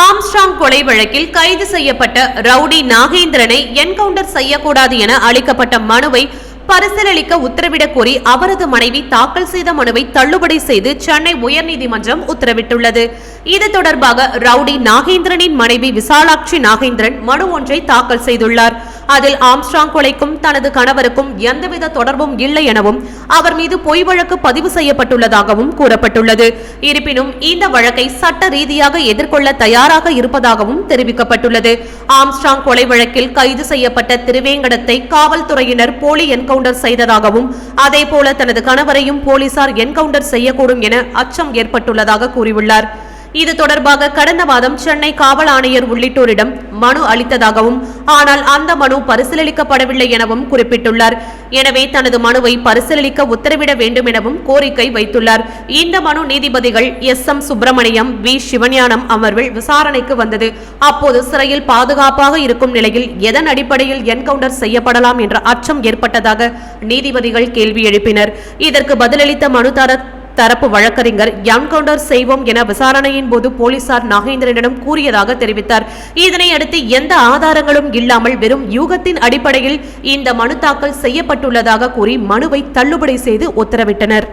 Armstrong கொலை வழக்கில் கைது செய்யப்பட்ட ரவுடி நாகேந்திரனை என்கவுண்டர் செய்யக்கூடாது என அளிக்கப்பட்ட மனுவை பரிசீலிக்க உத்தரவிடக் கோரி அவரது மனைவி தாக்கல் செய்த மனுவை தள்ளுபடி செய்து சென்னை உயர்நீதிமன்றம் உத்தரவிட்டுள்ளது. இது தொடர்பாக ரவுடி நாகேந்திரனின் மனைவி விசாலாட்சி நாகேந்திரன் மனு ஒன்றை தாக்கல் செய்துள்ளார். அதில் ஆம்ஸ்ட்ராங் கொலைக்கும் தனது கணவருக்கும் எந்தவித தொடர்பும் இல்லை எனவும் அவர் மீது பொய் வழக்கு பதிவு செய்யப்பட்டுள்ளதாகவும் கூறப்பட்டுள்ளது. இருப்பினும் இந்த வழக்கை சட்ட ரீதியாக எதிர்கொள்ள தயாராக இருப்பதாகவும் தெரிவிக்கப்பட்டுள்ளது. ஆம்ஸ்ட்ராங் கொலை வழக்கில் கைது செய்யப்பட்ட திருவேங்கடத்தை காவல்துறையினர் போலி என்கவுண்டர் செய்ததாகவும் அதேபோல தனது கணவரையும் போலீசார் என்கவுண்டர் செய்யக்கூடும் என அச்சம் ஏற்பட்டுள்ளதாக கூறியுள்ளார். இது தொடர்பாக கடந்த மாதம் சென்னை காவல் ஆணையர் உள்ளிட்டோரிடம் மனு அளித்ததாகவும் ஆனால் அந்த மனு பரிசீலிக்கப்படவில்லை எனவும் குறிப்பிட்டுள்ளார். எனவே தனது மனுவை பரிசீலிக்க உத்தரவிட வேண்டும் எனவும் கோரிக்கை வைத்துள்ளார். இந்த மனு நீதிபதிகள் S. M. Subramaniam V. Sivagnanam அமர்வில் விசாரணைக்கு வந்தது. அப்போது சிறையில் பாதுகாப்பாக இருக்கும் நிலையில் எதன் அடிப்படையில் என்கவுண்டர் செய்யப்படலாம் என்ற அச்சம் ஏற்பட்டதாக நீதிபதிகள் கேள்வி எழுப்பினர். இதற்கு பதிலளித்த மனுதாரர் தரப்பு வழக்கறிஞர் என்கவுண்டர் செய்வோம் என விசாரணையின் போது போலீசார் நாகேந்திரனிடம் கூறியதாக தெரிவித்தார். இதனை அடுத்து எந்த ஆதாரங்களும் இல்லாமல் வெறும் யூகத்தின் அடிப்படையில் இந்த மனு தாக்கல் செய்யப்பட்டுள்ளதாக கூறி மனுவை தள்ளுபடி செய்து உத்தரவிட்டனர்.